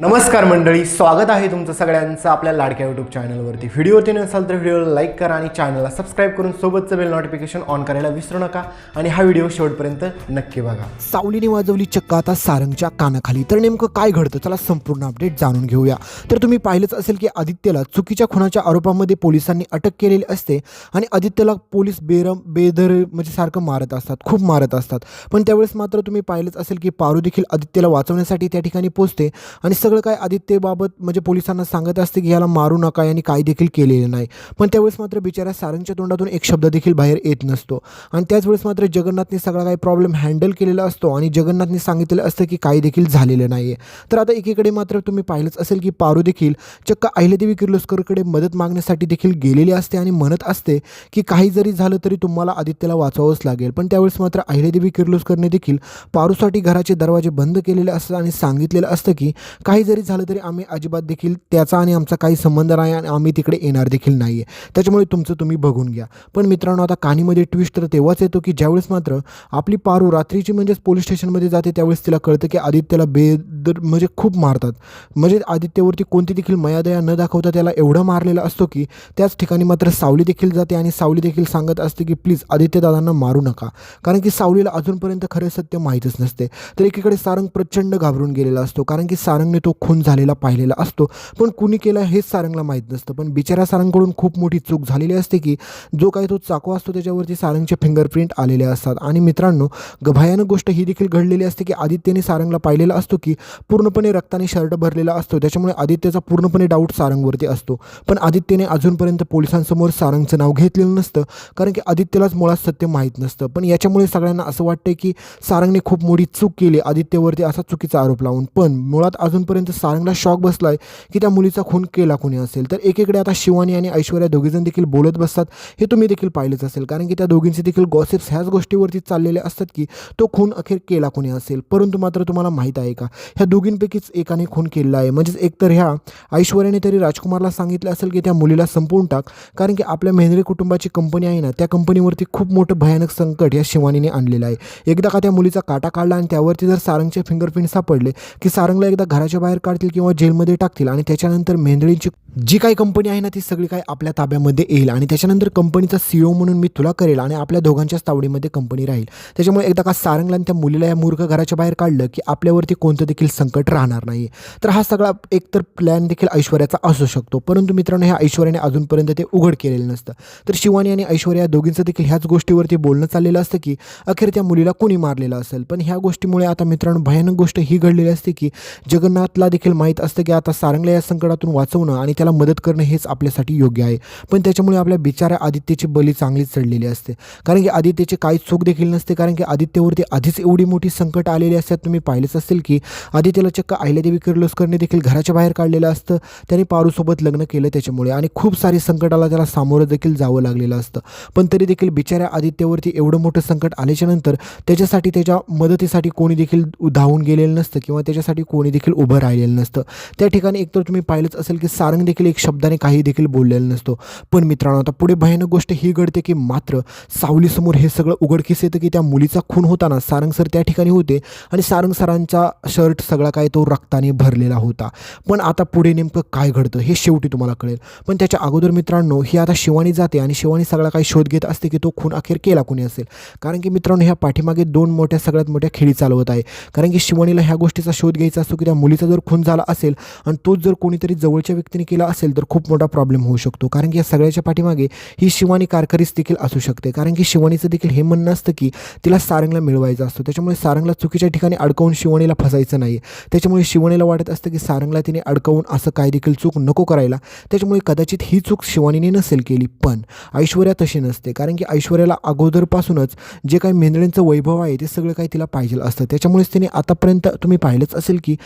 नमस्कार मंडळी स्वागत आहे तुमचं सगळ्यांचं आपल्या लाडक्या यूट्यूब चॅनलवरती व्हिडिओ ते नसाल तर व्हिडिओला लाईक करा आणि चॅनलला सबस्क्राईब करून सोबतचं बेल नोटिफिकेशन ऑन करायला विसरू नका. आणि हा व्हिडिओ शेवटपर्यंत नक्की बघा. सावलीने वाजवली चक्का आता सारंगच्या कानाखाली. तर नेमकं काय घडतं? चला संपूर्ण अपडेट जाणून घेऊया. तर तुम्ही पाहिलंच असेल की आदित्यला चुकीच्या खुनाच्या आरोपामध्ये पोलिसांनी अटक केलेली असते आणि आदित्यला पोलीस बेरम बेदर म्हणजे सारखं मारत असतात खूप मारत असतात. पण त्यावेळेस मात्र तुम्ही पाहिलंच असेल की पारू देखील आदित्यला वाचवण्यासाठी त्या ठिकाणी पोचते आणि सगळं काय आदित्यबाबत म्हणजे पोलिसांना सांगत असते की ह्याला मारू नका यांनी काही देखील केलेलं नाही. पण त्यावेळेस मात्र बिचाऱ्या सारंगच्या तोंडातून एक शब्द देखील बाहेर येत नसतो. आणि त्याचवेळेस मात्र जगन्नाथने सगळा काही प्रॉब्लेम हँडल केलेला असतो आणि जगन्नाथने सांगितलेलं असतं की काही देखील झालेलं नाही आहे तर आता एकीकडे मात्र तुम्ही पाहिलंच असेल की पारू देखील चक्क अहिल्यादेवी किर्लोस्करकडे मदत मागण्यासाठी देखील गेलेली असते आणि म्हणत असते की काही जरी झालं तरी तुम्हाला आदित्यला वाचवावंच लागेल. पण त्यावेळेस मात्र अहिल्यादेवी किर्लोस्करने देखील पारूसाठी घराचे दरवाजे बंद केलेले असतात आणि सांगितलेलं असतं की काही जरी झालं तरी आम्ही अजिबात देखील त्याचा आणि आमचा काही संबंध नाही आणि आम्ही तिकडे येणार देखील नाही आहे त्याच्यामुळे तुमचं तुम्ही बघून घ्या. पण मित्रांनो आता कहाणीमध्ये ट्विस्ट तर तेव्हाच येतो की ज्यावेळेस मात्र आपली पारू रात्रीची म्हणजेच पोलीस स्टेशनमध्ये जाते त्यावेळेस तिला कळतं की आदित्यला बेदर म्हणजे खूप मारतात. म्हणजे आदित्यवरती कोणती देखील मयादया न दाखवता त्याला एवढं मारलेला असतो की त्याच ठिकाणी मात्र सावली देखील जाते आणि सावली देखील सांगत असते की प्लीज आदित्यदादांना मारू नका. कारण की सावलीला अजूनपर्यंत खरं सत्य माहीतच नसते. तर एकीकडे सारंग प्रचंड घाबरून गेलेला असतो. कारण की सारंगने तो तो खून झालेला पाहिलेला असतो. पण कुणी केला हेच सारंगला माहीत नसतं. पण बिचारा सारंगकडून खूप मोठी चूक झालेली असते की जो काही तो चाकू असतो त्याच्यावरती सारंगचे फिंगरप्रिंट आलेले असतात. आणि मित्रांनो ग- भयानक गोष्ट ही देखील घडलेली असते की आदित्यने सारंगला पाहिलेला असतो की पूर्णपणे रक्ताने शर्ट भरलेला असतो. त्याच्यामुळे आदित्यचा पूर्णपणे डाऊट सारंगवरती असतो. पण आदित्यने अजूनपर्यंत पोलिसांसमोर सारंगचं नाव घेतलेलं नसतं. कारण की आदित्यलाच मुळात सत्य माहीत नसतं. पण याच्यामुळे सगळ्यांना असं वाटतं की सारंगने खूप मोठी चूक केली. आदित्यवरती असा चुकीचा आरोप लावून. पण मुळात अजूनपर्यंत सारंगला शॉक बसलाय की त्या मुलीचा खून केला कोणी असेल? तर एकीकडे आता शिवानी आणि ऐश्वर्या दोघीजण देखील बोलत बसतात. हे तुम्ही देखील पाहिलंच असेल. कारण की त्या दोघींचे देखील गॉसिप्स ह्याच गोष्टीवरती चाललेले असतात की तो खून अखेर केला कोणी असेल? परंतु मात्र तुम्हाला माहीत आहे का? ह्या दोघींपैकीच एकाने खून केलेला आहे. म्हणजेच एकतर ह्या ऐश्वर्याने तरी राजकुमारला सांगितलं असेल की त्या मुलीला संपवून टाक. कारण की आपल्या मेहंद्रे कुटुंबाची कंपनी आहे ना त्या कंपनीवरती खूप मोठं भयानक संकट या शिवानीने आणलेलं आहे. एकदा का त्या मुलीचा काटा काढला आणि त्यावरती जर सारंगचे फिंगरप्रिंट सापडले की सारंगला एकदा घराच्या बाहेर काढतील किंवा जेलमध्ये टाकतील आणि त्याच्यानंतर मेंदळींची जी काही कंपनी आहे ना ती सगळी काही आपल्या ताब्यामध्ये येईल. आणि त्याच्यानंतर कंपनीचा सीओ म्हणून मी तुला करेल आणि आपल्या दोघांच्याच तावडीमध्ये कंपनी राहील. त्याच्यामुळे एकदा का सारंगला आणि त्या मुलीला या मूर्ख घराच्या बाहेर काढलं की आपल्यावरती कोणतं देखील संकट राहणार नाही तर हा सगळा एकतर प्लॅन देखील ऐश्वर्याचा असू शकतो. परंतु मित्रांनो ह्या ऐश्वर्याने अजूनपर्यंत ते उघड केलेलं नसतं. तर शिवानी आणि ऐश्वर्या या दोघींचं देखील ह्याच गोष्टीवरती बोलणं चाललेलं असतं की अखेर त्या मुलीला कोणी मारलेलं असेल? पण ह्या गोष्टीमुळे आता मित्रांनो भयानक गोष्ट ही घडलेली असते की जगन्नाथ जगन्नाथला देखील माहीत असतं की आता सारंगला या संकटातून वाचवणं आणि त्याला मदत करणं हेच आपल्यासाठी योग्य आहे. पण त्याच्यामुळे आपल्या बिचाऱ्या आदित्यची बली चांगलीच चढलेली असते. कारण की आदित्यची काही चूक देखील नसते. कारण की आदित्यवरती आधीच एवढी मोठी संकट आलेली असतात तुम्ही पाहिलंच असेल की आदित्यला चक्क आहिल्यादेवी किर्लोस्करने देखील घराच्या बाहेर काढलेलं असतं. त्याने पारूसोबत लग्न केलं त्याच्यामुळे. आणि खूप सारी संकटाला त्याला सामोरं देखील जावं लागलेलं असतं. पण तरी देखील बिचाऱ्या आदित्यवरती एवढं मोठं संकट आल्याच्यानंतर त्याच्यासाठी त्याच्या मदतीसाठी कोणी देखील धावून गेलेलं नसतं. किंवा त्याच्यासाठी कोणी देखील उभं राहिलेलं नसतं. त्या ठिकाणी एकतर तुम्ही पाहिलंच असेल की सारंग देखील एक शब्दाने काही देखील बोललेलं नसतो. पण मित्रांनो आता पुढे भयानक गोष्ट ही घडते की मात्र सावलीसमोर हे सगळं उघडकीस येतं की त्या मुलीचा खून होताना सारंग सर त्या ठिकाणी होते आणि सारंग सरांचा शर्ट सगळा काय तो रक्ताने भरलेला होता. पण आता पुढे नेमकं काय घडतं हे शेवटी तुम्हाला कळेल. पण त्याच्या अगोदर मित्रांनो ही आता शिवानी जाते आणि शिवानी सगळा काही शोध घेत असते की तो खून अखेर केला कोणी असेल. कारण की मित्रांनो ह्या पाठीमागे दोन मोठ्या सगळ्यात मोठ्या खेळी चालवत आहे. कारण की शिवानीला ह्या गोष्टीचा शोध घ्यायचा असतो की त्या मुलीचा जर खून झाला असेल आणि तोच जर कोणीतरी जवळच्या व्यक्तीने केला असेल तर खूप मोठा प्रॉब्लेम होऊ शकतो. कारण की या सगळ्याच्या पाठीमागे ही शिवानी कारकरीच देखील असू शकते. कारण की शिवानीचं देखील हे म्हणणं असतं की तिला सारंगला मिळवायचं असतं. त्याच्यामुळे सारंगला चुकीच्या ठिकाणी अडकवून शिवणीला फसायचं नाही त्याच्यामुळे शिवानीला वाटत असतं की सारंगला तिने अडकवून असं काय देखील चूक नको करायला. त्याच्यामुळे कदाचित ही चूक शिवानीने नसेल केली पण ऐश्वर्या तशी नसते. कारण की ऐश्वर्याला अगोदरपासूनच जे काही मेंदळींचं वैभव आहे ते सगळं काही तिला पाहिजे असतं. त्याच्यामुळेच तिने आतापर्यंत तुम्ही पाहिलंच असेल की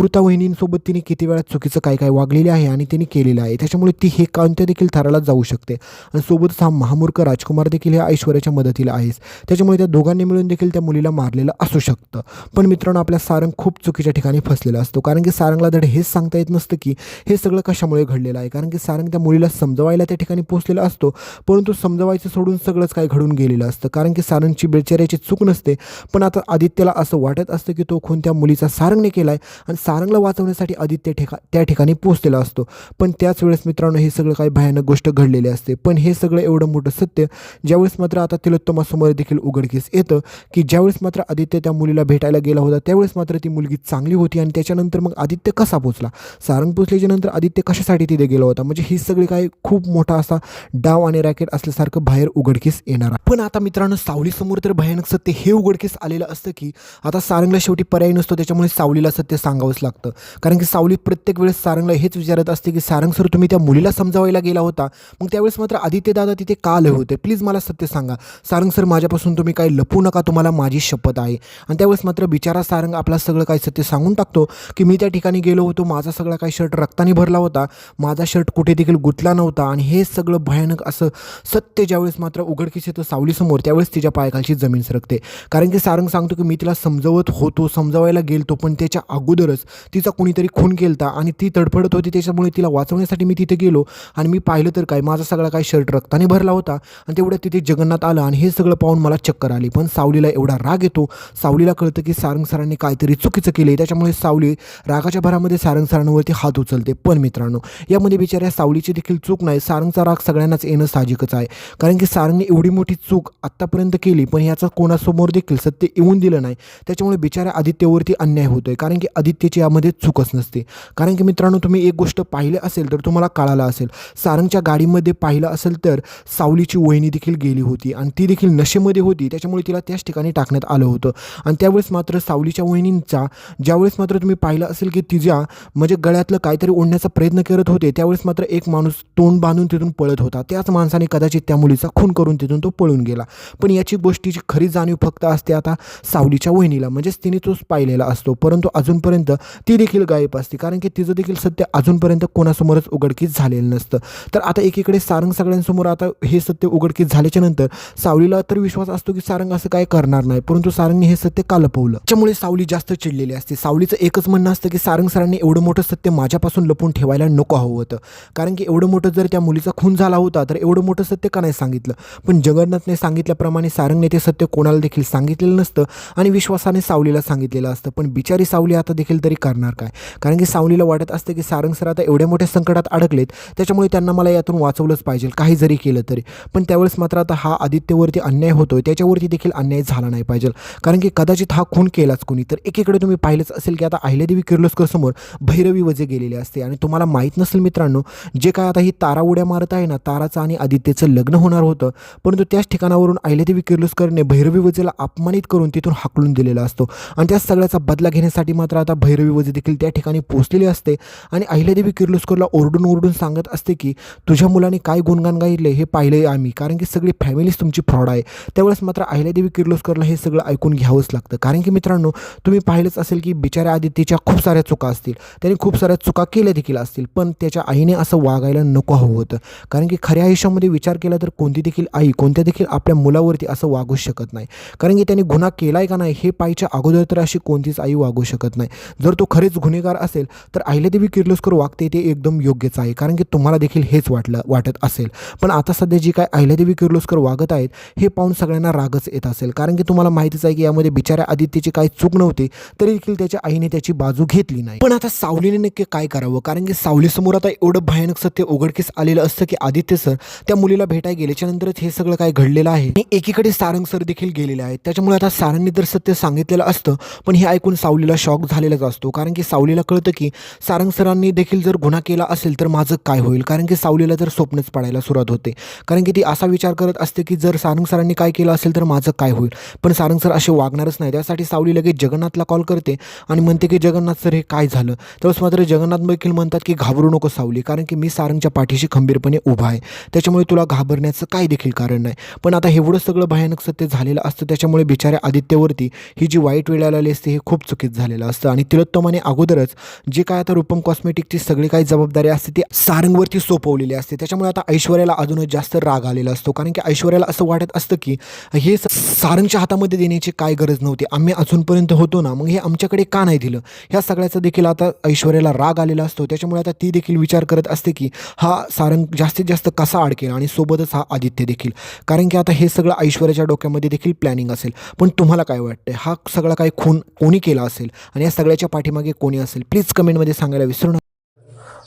मृता वहिनींसोबत तिने किती वेळा चुकीचं काय काय वागलेलं आहे आणि तिने केलेलं आहे? त्याच्यामुळे ती हे कांत्य देखील थराला जाऊ शकते. आणि सोबतच हा महामूर्ख राजकुमार देखील ह्या ऐश्वर्याच्या मदतीला आहेस. त्याच्यामुळे त्या दोघांनी मिळून देखील त्या मुलीला मारलेलं असू शकतं. पण मित्रांनो आपल्या सारंग खूप चुकीच्या ठिकाणी फसलेला असतो. कारण की सारंगला धड हेच सांगता येत नसतं की हे सगळं कशामुळे घडलेलं आहे? कारण की सारंग त्या मुलीला समजवायला त्या ठिकाणी पोचलेला असतो परंतु समजवायचं सोडून सगळंच काय घडून गेलेलं असतं. कारण की सारंगची बेचाऱ्याची चूक नसते पण आता आदित्यला असं वाटत असतं की तो खून त्या मुलीचा सारंगने केला आहे आणि सारंगला वाचवण्यासाठी आदित्य ठिका त्या ठिकाणी पोहोचलेला असतो. पण त्याच वेळेस मित्रांनो हे सगळं काही भयानक गोष्ट घडलेली असते. पण हे सगळं एवढं मोठं सत्य ज्यावेळेस मात्र आता तिलोत्तमासमोर देखील उघडकीस येतं की ज्यावेळेस मात्र आदित्य त्या मुलीला भेटायला गेला होता त्यावेळेस मात्र ती मुलगी चांगली होती आणि त्याच्यानंतर मग आदित्य कसा पोचला सारंग पोचल्याच्यानंतर आदित्य कशासाठी तिथे गेला होता? म्हणजे ही सगळी काही खूप मोठा असा डाव आणि रॅकेट असल्यासारखं बाहेर उघडकीस येणार आहे. पण आता मित्रांनो सावलीसमोर तर भयानक सत्य हे उघडकीस आलेलं असतं की आता सारंगला शेवटी पर्याय नसतो त्याच्यामुळे सावलीला सत्य सांगावंच लागतं. कारण की सावली प्रत्येक वेळेस सारंगला हेच विचारत असते की सारंग सर तुम्ही त्या मुलीला समजावायला गेला होता. मग त्यावेळेस मात्र आदित्य दादा तिथे का आले होते? प्लीज मला सत्य सांगा. सारंग सर माझ्यापासून तुम्ही काही लपू नका तुम्हाला माझी शपथ आहे. आणि त्यावेळेस मात्र बिचारा सारंग आपला सगळं काही सत्य सांगून टाकतो की मी त्या ठिकाणी गेलो होतो माझा सगळा काही शर्ट रक्ताने भरला होता. माझा शर्ट कुठे देखील गुतला नव्हता. आणि हे सगळं भयानक असं सत्य ज्यावेळेस मात्र उघडकीस येतं सावलीसमोर त्यावेळेस तिच्या पायखालची जमीन सरकते. कारण की सारंग सांगतो की मी तिला समजवत होतो समजावायला गेलतो पण त्याच्या अगोदरच तिचा कोणीतरी खून केलता आणि ती तडफडत होती. त्याच्यामुळे तिला वाचवण्यासाठी मी तिथे गेलो आणि मी पाहिलं तर काय माझा सगळा काय शर्ट रक्ताने भरला होता आणि तेवढ्यात तिथे जगन्नाथ आलं आणि हे सगळं पाहून मला चक्कर आली. पण सावलीला एवढा राग येतो. सावलीला कळतं की सारंग सरांनी काहीतरी चुकीचं केलं त्याच्यामुळे सावली रागाच्या भरामध्ये सारंग सरांवरती हात उचलते. पण मित्रांनो यामध्ये बिचाऱ्या सावलीची देखील चूक नाही. सारंगचा राग सगळ्यांनाच येणं साहजिकच आहे. कारण की सारंगने एवढी मोठी चूक आत्तापर्यंत केली पण याचा कोणासमोर देखील सत्य येऊन दिलं नाही. त्याच्यामुळे बिचाऱ्या आदित्यवरती अन्याय होतोय. कारण की आदित्यची यामध्ये चूकच नसते. कारण की मित्रांनो तुम्ही एक गोष्ट पाहिले असेल तर तुम्हाला कळालं असेल. सारंगच्या गाडीमध्ये पाहिलं असेल तर सावलीची वहिनी देखील गेली होती आणि ती देखील नशेमध्ये होती. त्याच्यामुळे तिला त्याच ठिकाणी टाकण्यात आलं होतं. आणि त्यावेळेस मात्र सावलीच्या वहिनींचा ज्यावेळेस मात्र तुम्ही पाहिलं असेल की तिच्या म्हणजे गळ्यातलं काहीतरी ओढण्याचा प्रयत्न करत होते त्यावेळेस मात्र एक माणूस तोंड बांधून तिथून पळत होता. त्याच माणसाने कदाचित त्या मुलीचा खून करून तिथून तो पळून गेला. पण याची गोष्टीची खरी जाणीव फक्त असते आता सावलीच्या वहिनीला. म्हणजेच तिने तोच पाहिलेला असतो. परंतु अजूनपर्यंत ती देखील गायब असते. कारण की तिचं देखील सत्य अजूनपर्यंत कोणासमोरच उघडकीस झालेलं नसतं. तर आता एकीकडे सारंग सगळ्यांसमोर आता हे सत्य उघडकीस झाल्याच्यानंतर सावलीला तर विश्वास असतो की सारंग असं काय करणार नाही. परंतु सारंगने हे सत्य का लपवलं? त्यामुळे सावली जास्त चिडलेली असते. सावलीचं एकच म्हणणं असतं की सारंग सरांनी एवढं मोठं सत्य माझ्यापासून लपून ठेवायला नको हवं होतं. कारण की एवढं मोठं जर त्या मुलीचा खून झाला होता तर एवढं मोठं सत्य का नाही सांगितलं? पण जगन्नाथने सांगितल्याप्रमाणे सारंगने ते सत्य कोणाला देखील सांगितलेलं नसतं आणि विश्वासाने सावलीला सांगितलेलं असतं. पण बिचारी सावली आता देखील तरी करणार काय? कारण की सावलीला वाटत असतं की सारंग सर आता एवढ्या मोठ्या संकटात अडकलेत त्याच्यामुळे त्यांना मला यातून वाचवलंच पाहिजे काही जरी केलं तरी. पण त्यावेळेस मात्र आता हा आदित्यवरती अन्याय होतोय त्याच्यावरती देखील अन्याय झाला नाही पाहिजे. कारण की कदाचित हा खून केलाच कोणी. तर एकीकडे तुम्ही पाहिलंच असेल की आता अहिल्यादेवी किर्लोस्कर समोर भैरवी वजे गेलेले असते. आणि तुम्हाला माहीत नसेल मित्रांनो जे काय आता ही तारा उड्या मारत आहे ना ताराचं आणि आदित्यचं लग्न होणार होतं. परंतु त्याच ठिकाणावरून अहिल्यादेवी किर्लोस्करने भैरवी वजेला अपमानित करून तिथून हाकलून दिलेला असतो. आणि त्या सगळ्याचा बदला घेण्यासाठी मात्र आता भैरवी वजे देखील त्या ठिकाणी पोहोचलेली असते. आणि अहिल्यादेवी किर्लोस्करला ओरडून ओरडून सांगत असते की तुझ्या मुलाने काय गुणगान गायले हे पाहिले आम्ही. कारण की सगळी फॅमिलीच तुमची फ्रॉड आहे. त्यावेळेस मात्र अहिल्यादेवी किर्लोस्करला हे सगळं ऐकून घ्यावंच लागतं. कारण की मित्रांनो तुम्ही पाहिलंच असेल की बिचाऱ्या आदित्यच्या खूप साऱ्या चुका असतील. त्याने खूप साऱ्या चुका केल्या देखील असतील. पण त्याच्या आईने असं वागायला नको हवं होतं. कारण की खऱ्या आयुष्यामध्ये विचार केला तर कोणती देखील आई कोणत्या देखील आपल्या मुलावरती असं वागू शकत नाही. कारण की त्याने गुन्हा केला आहे का नाही हे पाहिजे अगोदर तर अशी कोणतीच आई वागू शकत नाही. जर तो खरेच गुन्हेगार असेल तर अहिल्यादेवी किर्लोस्कर वागते ते एकदम योग्यच आहे. कारण की तुम्हाला देखील हेच वाटलं वाटत असेल. पण आता सध्या जी काय अहिल्यादेवी किर्लोस्कर वागत आहेत हे पाहून सगळ्यांना रागच येत असेल. कारण की तुम्हाला माहितीच आहे की यामध्ये बिचाऱ्या आदित्यची काही चूक नव्हती तरी देखील त्याच्या आईने त्याची बाजू घेतली नाही. पण आता सावलीने नक्की काय करावं? कारण की सावलीसमोर आता एवढं भयानक सत्य उघडकीस आलेलं असतं की आदित्य सर त्या मुलीला भेटायला गेल्याच्या नंतरच हे सगळं काय घडलेलं आहे? आणि एकीकडे सारंग सर देखील गेलेले आहेत. त्याच्यामुळे आता सारंगने तर सत्य सांगितलेलं असतं पण हे ऐकून सावलीला शॉक झालेलाच असतो. कारण की सावलीला कळतं की सारंग सरांनी देखील जर गुन्हा केला असेल तर माझं काय होईल? कारण की सावलीला जर स्वप्नच पडायला सुरुवात होते. कारण की ती असा विचार करत असते की जर सारंग सरांनी काय केलं असेल तर माझं काय होईल? पण सारंग सर असे वागणारच नाही. त्यासाठी सावली लगेच जगन्नाथला कॉल करते आणि म्हणते की जगन्नाथ सर हे काय झालं? तरच मात्र जगन्नाथ देखील म्हणतात की घाबरू नको सावली. कारण की मी सारंगच्या पाठीशी खंबीरपणे उभा आहे. त्याच्यामुळे तुला घाबरण्याचं काय देखील कारण नाही. पण आता एवढं सगळं भयानक सत्य झालेलं असतं. त्याच्यामुळे बिचाऱ्या आदित्यवरती ही जी वाईट वेळ आलेली असते हे खूप चुकीत झालेलं असतं. आणि तिलोत्तमाने अगोदरच जे काय आता रूपम कॉस्मेटिकची सगळी काही जबाबदारी असते ती सारंगवरती सोपवलेली असते. त्याच्यामुळे आता ऐश्वर्याला अजूनच जास्त राग आलेला असतो. कारण की ऐश्वर्याला असं वाटत असतं की हे सारंगच्या हातामध्ये देण्याची काय गरज नव्हती. आम्ही अजूनपर्यंत होतो ना मग हे आमच्याकडे का नाही दिलं? ह्या सगळ्याचा देखील आता ऐश्वर्याला राग आलेला असतो. त्याच्यामुळे आता ती देखील विचार करत असते की हा सारंग जास्तीत जास्त कसा अडकेल आणि सोबतच हा आदित्य देखील. कारण की आता हे सगळं ऐश्वर्याच्या डोक्यामध्ये देखील प्लॅनिंग असेल. पण तुम्हाला काय वाटतं हा सगळा काही खून कोणी केला असेल? आणि या सगळ्याच्या पाठीमागे कोणी असेल? प्लीज कमेंटमध्ये सांगायला विसरू नका.